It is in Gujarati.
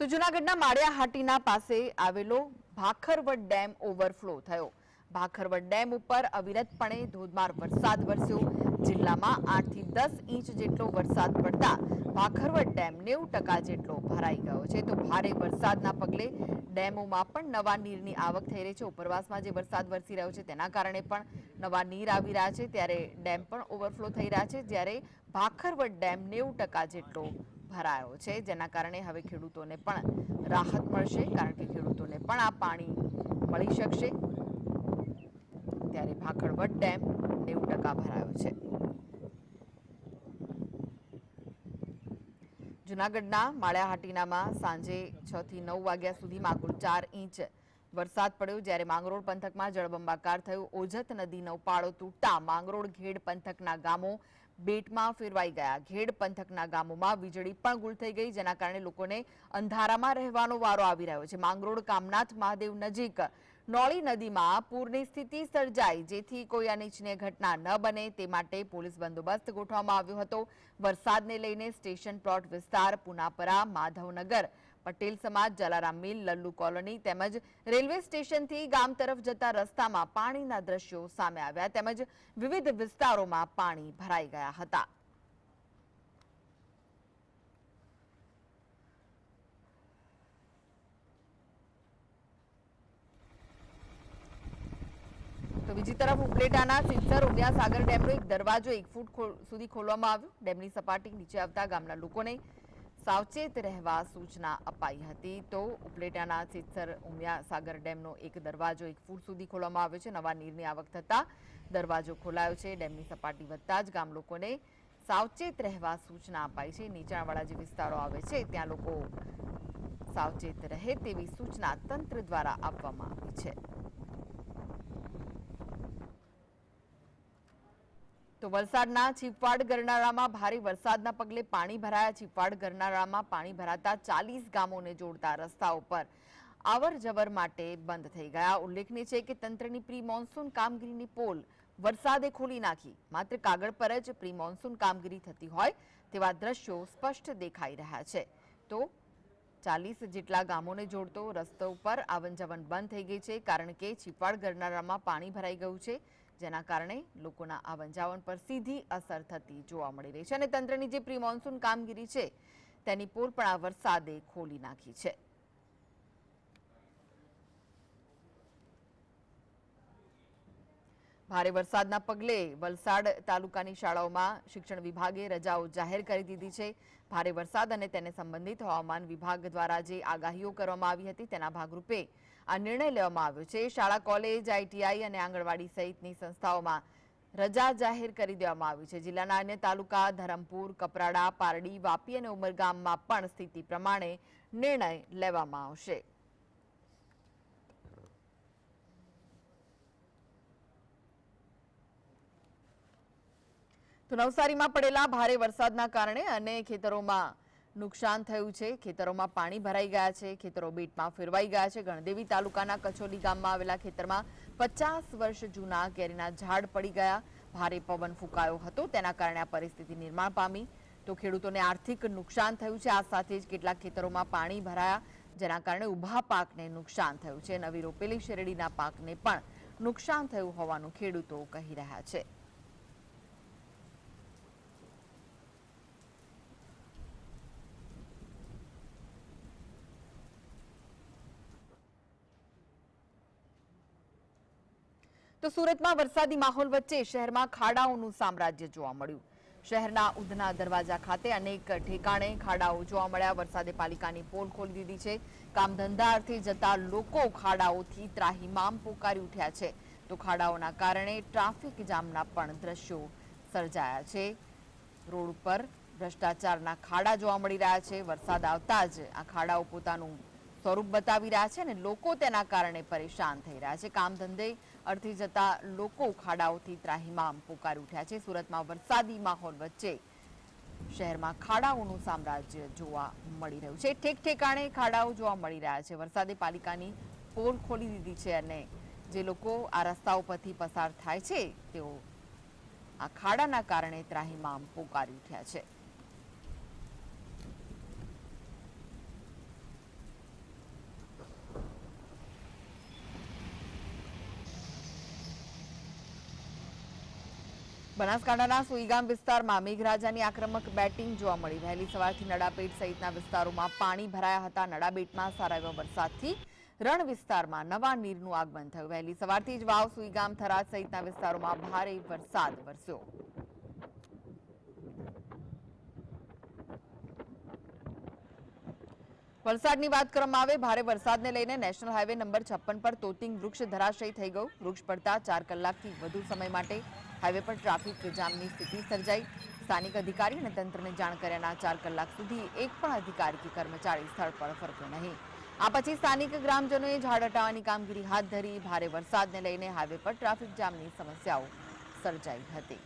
તો જૂનાગઢના માળિયાહાટીના પાસે આવેલો ભાખરવડ ડેમ ઓવરફ્લો થયો. ભાખરવડ ડેમ ઉપર અવિરતપણે ધોધમાર વરસાદ વરસ્યો. જિલ્લામાં આઠથી દસ ઇંચ જેટલો વરસાદ પડતા ભાખરવડ ડેમ નેવું ટકા જેટલો ભરાઈ ગયો છે. તો ભારે વરસાદના પગલે ડેમોમાં પણ નવા નીરની આવક થઈ રહી છે. ઉપરવાસમાં જે વરસાદ વરસી રહ્યો છે તેના કારણે પણ નવા નીર આવી રહ્યા છે. ત્યારે ડેમ પણ ઓવરફ્લો થઈ રહ્યા છે, જ્યારે ભાખરવડ ડેમ નેવું ટકા જેટલો ભરાયો છે. જેના કારણે હવે ખેડૂતોને પણ રાહત મળશે, કારણ કે ખેડૂતોને પણ આ પાણી મળી શકશે. ત્યારે ભાખડવટ ડેમ નેવું ટકા ભરાયો છે. જુનાગઢના માળિયાહાટીનામાં સાંજે છ થી નવ વાગ્યા સુધીમાં કુલ ચાર ઇંચ વરસાદ પડ્યો. જ્યારે માંગરોળ પંથકમાં જળબંબાકાર થયું. ઓજત નદીનો પાળો તૂટતા માંગરોળ ઘેડ પંથકના ગામો બેટમાં ફેરવાઈ ગયા. ઘેડ પંથકના ગામોમાં વીજળી પણ ગુલ થઈ ગઈ, જેના કારણે લોકોને અંધારામાં રહેવાનો વારો આવી રહ્યો છે. માંગરોળ, કામનાથ, મહાદેવ નજીક નોળી નદીમાં પૂરની સ્થિતિ સર્જાઈ, જેથી કોઈ અનિચ્છનીય ઘટના ન બને. તે માટે પોલીસ બંદોબસ્ત ગોઠવવામાં આવ્યો હતો. વરસાદને લઈને સ્ટેશન પ્લોટ વિસ્તાર પુનાપરા, માધવનગર પટેલ સમાજ, જલારામ મિલ, લલ્લુ કોલોની તેમજ રેલવે સ્ટેશનથી ગામ તરફ જતા રસ્તામાં પાણીના દ્રશ્યો સામે આવ્યા તેમજ વિવિધ વિસ્તારોમાં પાણી ભરાઈ ગયા હતા. તો બીજી તરફ ઉપલેટાના સિત્સર ઉમિયા સાગર ડેમનો એક દરવાજો એક ફૂટ સુધી ખોલવામાં આવ્યો. ડેમની સપાટી નીચે આવતા ગામના લોકોને સાવચેત રહેવા સૂચના અપાઈ હતી. તો ઉપલેટાના સિત્સર ઉમિયા સાગર ડેમનો એક દરવાજો એક ફૂટ સુધી ખોલવામાં આવ્યો છે. નવા નીરની આવક થતા દરવાજો ખોલાયો છે. ડેમની સપાટી વધતા જ ગામ લોકોને સાવચેત રહેવા સૂચના અપાઈ છે. નીચાણવાળા જે વિસ્તારો આવે છે, ત્યાં લોકો સાવચેત રહે તેવી સૂચના તંત્ર દ્વારા આપવામાં આવી છે. તો વલસાડના ચીપવાડ ગરનાળામાં ભારે વરસાદના પગલે પાણી ભરાયા. ચીપવાડ ગરનાળામાં પાણી ભરાતા ચાલીસ ગામોને જોડતા રસ્તા ઉપર અવર જવર માટે બંધ થઈ ગયા. ઉલ્લેખનીય છે કે તંત્રની પ્રી મોન્સૂન કામગીરીની પોલ વરસાદે ખોલી નાખી. માત્ર કાગળ પર જ પ્રી મોન્સૂન કામગીરી થતી હોય તેવા દ્રશ્યો સ્પષ્ટ દેખાઈ રહ્યા છે. તો ચાલીસ જેટલા ગામોને જોડતો રસ્તો ઉપર આવન જવન બંધ થઈ ગઈ છે, કારણ કે ચીપવાડ ગરનાળામાં પાણી ભરાઈ ગયું છે. જેના કારણે લોકોના આવન જાવન પર સીધી અસર થતી જોવા મળી રહી છે અને તંત્રની જે પ્રી મોન્સૂન કામગીરી છે, તેની પોલ પણ આ વરસાદે ખોલી નાખી છે. ભારે વરસાદના પગલે વલસાડ તાલુકાની શાળાઓમાં શિક્ષણ વિભાગે રજાઓ જાહેર કરી દીધી છે. ભારે વરસાદ અને તેને સંબંધિત હવામાન વિભાગ દ્વારા જે આગાહીઓ કરવામાં આવી હતી તેના ભાગરૂપે આ નિર્ણય લેવામાં આવ્યો છે. શાળા, કોલેજ આઈટીઆઈ અને આંગણવાડી સહિતની સંસ્થાઓમાં રજા જાહેર કરી દેવામાં આવી છે. જિલ્લાના અન્ય તાલુકા ધરમપુર, કપરાડા, પારડી, વાપી અને ઉમરગામમાં પણ સ્થિતિ પ્રમાણે નિર્ણય લેવામાં આવશે. તો નવસારીમાં પડેલા ભારે વરસાદના કારણે અને ખેતરોમાં નુકસાન થયું છે. ખેતરોમાં પાણી ભરાઈ ગયા છે. ખેતરો બેટમાં ફેરવાઈ ગયા છે. ગણદેવી તાલુકાના કચોલી ગામમાં આવેલા ખેતરમાં પચાસ વર્ષ જૂના કેરીના ઝાડ પડી ગયા. ભારે પવન ફૂંકાયો હતો. તેના કારણે આ પરિસ્થિતિ નિર્માણ પામી. તો ખેડૂતોને આર્થિક નુકસાન થયું છે. આ સાથે જ કેટલાક ખેતરોમાં પાણી ભરાયા. જેના કારણે ઊભા પાકને નુકસાન થયું છે. નવી રોપેલી શેરડીના પાકને પણ નુકસાન થયું હોવાનું ખેડૂતો કહી રહ્યા છે. તો સુરતમાં વરસાદી માહોલ વચ્ચે શહેરમાં ખાડાઓનું સામ્રાજ્ય જોવા મળ્યું. શહેરના ઉધના દરવાજા ખાતે અનેક ઠેકાણે ખાડાઓ જોવા મળ્યા. વરસાદે પાલિકાની પોલ ખોલી દીધી છે. કામ ધંધા અર્થે જતા લોકો ખાડાઓથી ત્રાહિમામ પોકારી ઉઠ્યા છે. તો ખાડાઓના કારણે ટ્રાફિક જામના પણ દ્રશ્યો સર્જાયા છે. રોડ ઉપર ભ્રષ્ટાચારના ખાડા જોવા મળી રહ્યા છે. વરસાદ આવતા જ આ ખાડાઓ પોતાનું સ્વરૂપ બતાવી રહ્યા છે અને લોકો તેના કારણે પરેશાન થઈ રહ્યા છે. કામ ધંધે અર્થે જતા લોકો ખાડાઓથી ત્રાહિમામ પોકારી ઉઠ્યા છે. સુરતમાં વરસાદી માહોલ વચ્ચે શહેરમાં ખાડાઓનું સામ્રાજ્ય જોવા મળી રહ્યું છે. ઠેક ઠેકાણે ખાડાઓ જોવા મળી રહ્યા છે. વરસાદે પાલિકાની પોલ ખોલી દીધી છે અને જે લોકો આ રસ્તાઓ પરથી પસાર થાય છે, તેઓ આ ખાડાના કારણે ત્રાહિમામ પોકારી ઉઠ્યા છે. બનાસકાંઠાના સુઈગામ વિસ્તારમાં મેઘરાજાની આક્રમક બેટિંગ જોવા મળી. વહેલી સવારથી નડાબેટ સહિતના વિસ્તારોમાં પાણી ભરાયા હતા. નડાબેટમાં સારા એવા વરસાદથી રણ વિસ્તારમાં નવા નીરનું આગમન થયું. વહેલી સવારથી જ વાવ સુઈગામ થરાદ સહિતના વિસ્તારોમાં ભારે વરસાદ વરસ્યો. વરસાદની વાત કરવામાં આવે, ભારે વરસાદને લઈને નેશનલ હાઈવે નંબર છપ્પન પર તોતિંગ વૃક્ષ ધરાશયી થઈ ગયું. વૃક્ષ પડતા ચાર કલાકથી વધુ સમય માટે હાઈવે પર ટ્રાફિક જામની સ્થિતિ સર્જાઈ. સ્થાનિક અધિકારી અને તંત્રને જાણ કર્યાના ચાર કલાક સુધી એક પણ અધિકારી કે કર્મચારી સ્થળ પર ફરકો નહીં. આ પછી સ્થાનિક ગ્રામજનોએ ઝાડ હટાવવાની કામગીરી હાથ ધરી. ભારે વરસાદને લઈને હાઈવે પર ટ્રાફિક જામની સમસ્યાઓ સર્જાઈ હતી.